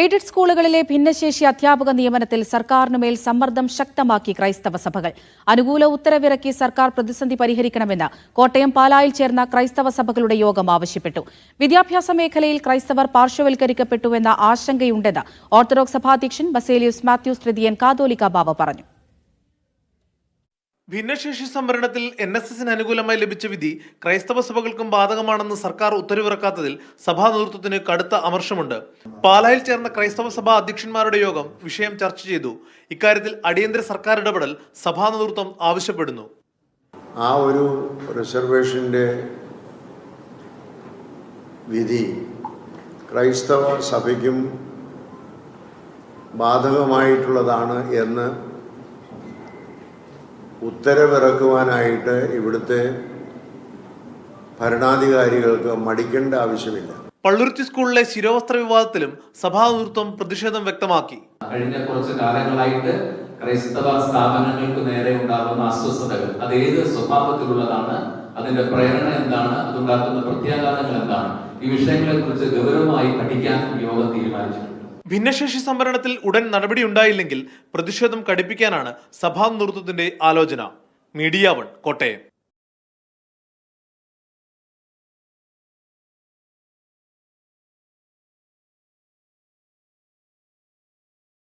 Aided സ്കൂളുകളിലെ ഭിന്നശേഷി അധ്യാപക നിയമനത്തിൽ സർക്കാരിനുമേൽ സമ്മർദ്ദം ശക്തമാക്കി ക്രൈസ്തവ സഭകൾ. അനുകൂല ഉത്തരവിറക്കി സർക്കാർ പ്രതിസന്ധി പരിഹരിക്കണമെന്ന് കോട്ടയം പാലായിൽ ചേർന്ന ക്രൈസ്തവ സഭകളുടെ യോഗം ആവശ്യപ്പെട്ടു. വിദ്യാഭ്യാസ മേഖലയിൽ ക്രൈസ്തവർ പാർശ്വവൽക്കരിക്കപ്പെട്ടുവെന്ന ആശങ്കയുണ്ടെന്ന് ഓർത്തഡോക്സ് സഭാധ്യക്ഷൻ ബസേലിയസ് മാത്യൂസ് തൃതീയൻ കാതോലിക്ക ബാബ പറഞ്ഞു. ഭിന്നശേഷി സംവരണത്തിൽ എൻ എസ് എസിന് അനുകൂലമായി ലഭിച്ച വിധി ക്രൈസ്തവ സഭകൾക്കും ബാധകമാണെന്ന് സർക്കാർ ഉത്തരവിറക്കാത്തതിൽ സഭാ നേതൃത്വത്തിന് കടുത്ത അമർഷമുണ്ട്. പാലായിൽ ചേർന്ന ക്രൈസ്തവ സഭാ അധ്യക്ഷന്മാരുടെ യോഗം വിഷയം ചർച്ച ചെയ്തു. ഇക്കാര്യത്തിൽ അടിയന്തര സർക്കാർ ഇടപെടൽ സഭാ നേതൃത്വം ആവശ്യപ്പെടുന്നു. ആ ഒരു റിസർവേഷന്റെ വിധി ക്രൈസ്തവ സഭയ്ക്കും ബാധകമായിട്ടുള്ളതാണ് എന്ന് ഉത്തരവിറക്കുവാനായിട്ട് ഇവിടുത്തെ ഭരണാധികാരികൾക്ക് മടിക്കേണ്ട ആവശ്യമില്ല. പള്ളുരുത്തി സ്കൂളിലെ ശിരോവസ്ത്ര വിവാദത്തിലും സഭാ നേതൃത്വം പ്രതിഷേധം വ്യക്തമാക്കി. കഴിഞ്ഞ കുറച്ച് കാലങ്ങളായിട്ട് ക്രൈസ്തവ സ്ഥാപനങ്ങൾക്ക് നേരെ ഉണ്ടാകുന്ന അസ്വസ്ഥതകൾ അത് ഏത് സ്വഭാവത്തിലുള്ളതാണ് അതിന്റെ പ്രേരണ എന്താണ് അതുണ്ടാക്കുന്ന പ്രത്യാഘാതങ്ങൾ എന്താണ് ഈ വിഷയങ്ങളെ കുറിച്ച് ഗൗരവമായി പഠിക്കാൻ യോഗം തീരുമാനിച്ചിട്ടുണ്ട്. ഭിന്നശേഷി സംവരണത്തിൽ ഉടൻ നടപടിയുണ്ടായില്ലെങ്കിൽ പ്രതിഷേധം കടുപ്പിക്കാനാണ് സഭാ നേതൃത്വത്തിന്റെ ആലോചന. Media one Kottayam.